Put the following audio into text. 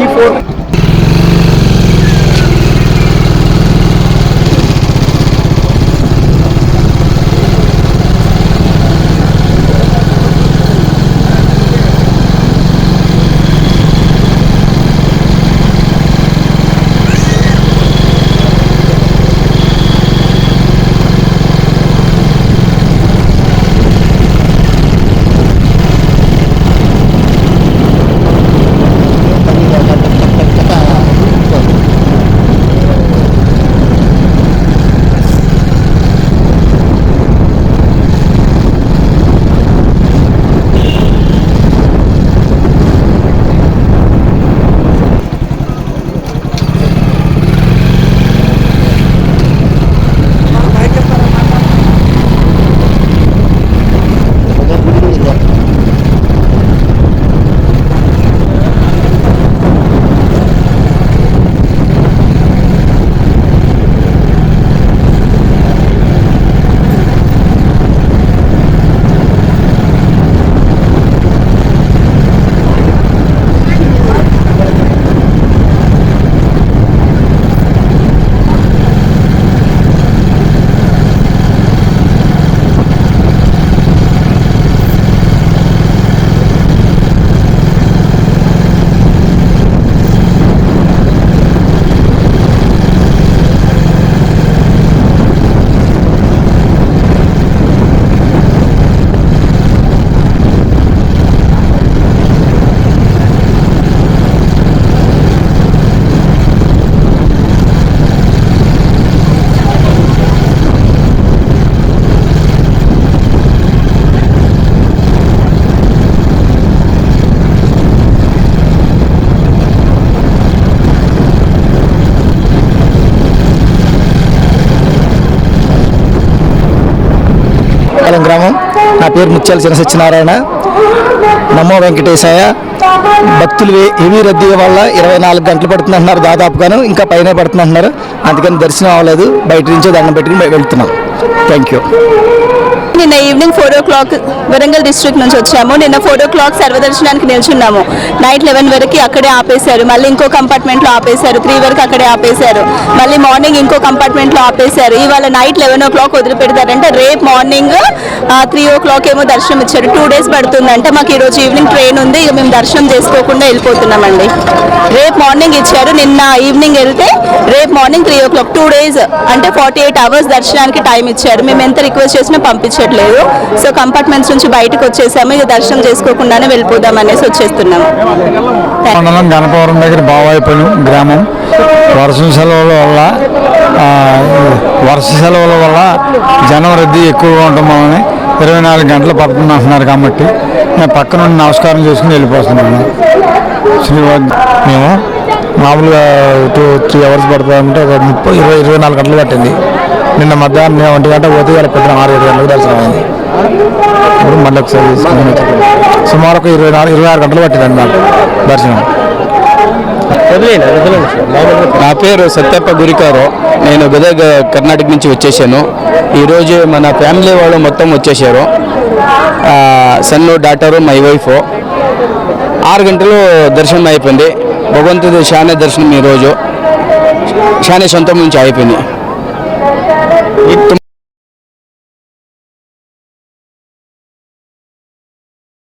ఈ ఫోర్ పాలెం గ్రామం. నా పేరు ముత్యాల చిన్న సత్యనారాయణ నమో వెంకటేశాయ. భక్తులు వే- హెవీ రద్దీ వల్ల ఇరవై నాలుగు గంటలు పడుతుందంటున్నారు దాదాపుగాను ఇంకా పైన పడుతుందంటున్నారు. అందుకని దర్శనం అవ్వలేదు. బయట నుంచే దండం పెట్టుకుని వెళ్తున్నాం. థ్యాంక్ యూ నిన్న evening four o'clock Warangal district నుంచి వచ్చాము. నిన్న ఫోర్ ఓ క్లాక్ సర్వదర్శనానికి నిల్చున్నాము. నైట్ లెవెన్ వరకు అక్కడే ఆపేశారు. మళ్ళీ ఇంకో కంపార్ట్మెంట్లో ఆపేశారు. త్రీ వరకు అక్కడే ఆపేశారు. మళ్ళీ మార్నింగ్ ఇంకో కంపార్ట్మెంట్లో ఆపేశారు. ఇవాళ నైట్ లెవెన్ ఓ క్లాక్ వదిలిపెడతారంటే రేపు మార్నింగ్ త్రీ ఓ క్లాక్ ఏమో దర్శనం ఇచ్చారు. టూ డేస్ పడుతుంది అంటే మాకు ఈరోజు ఈవినింగ్ ట్రైన్ ఉంది. ఇక మేము దర్శనం చేసుకోకుండా వెళ్ళిపోతున్నామండి. రేపు మార్నింగ్ ఇచ్చారు. నిన్న ఈవినింగ్ వెళ్తే రేపు morning three o'clock two days అంటే ఫార్టీ ఎయిట్ అవర్స్ దర్శనానికి టైం ఇచ్చారు మేము ఎంత రిక్వెస్ట్ చేసినా పంపించట్లేదు. సో కంపార్ట్మెంట్స్ నుంచి బయటకు వచ్చేసాము. ఇక దర్శనం చేసుకోకుండానే వెళ్ళిపోదాం అనేసి వచ్చేస్తున్నాము మండలం గణపవరం దగ్గర బావాయిపల్లి గ్రామం. వర్షం సెలవుల వల్ల వర్ష సెలవుల వల్ల జనం రద్దీ ఎక్కువగా ఉండడం వలన ఇరవై నాలుగు గంటలు పడుతుంది అంటున్నారు కాబట్టి నేను పక్క నుండి నమస్కారం చేసుకుని వెళ్ళిపోతున్నాను. శ్రీవాద్ మేము మామూలుగా టూ త్రీ అవర్స్ పడుతుందంటే ఒక ముప్పై ఇరవై ఇరవై నాలుగు గంటలు పట్టింది. నిన్న మధ్యాహ్నం ఒంటి గంట పోతే ఇలా పొద్దున ఆరు ఏడు గంటలకు దర్శనం అయింది. ఇప్పుడు మళ్ళీ ఒకసారి. సుమారు ఒక ఇరవై నాలుగు ఇరవై ఆరు గంటలు పట్టిందండి నాకు దర్శనం. నా పేరు సత్యప్ప గురికారు. నేను గదగ్ కర్ణాటక నుంచి వచ్చేసాను. ఈరోజు మన ఫ్యామిలీ వాళ్ళు మొత్తం వచ్చేసారు. Son daughter my wife. ఆరు గంటలు దర్శనం అయిపోయింది. భగవంతుడి శానే దర్శనం ఈరోజు. శానే సొంతం నుంచి అయిపోయింది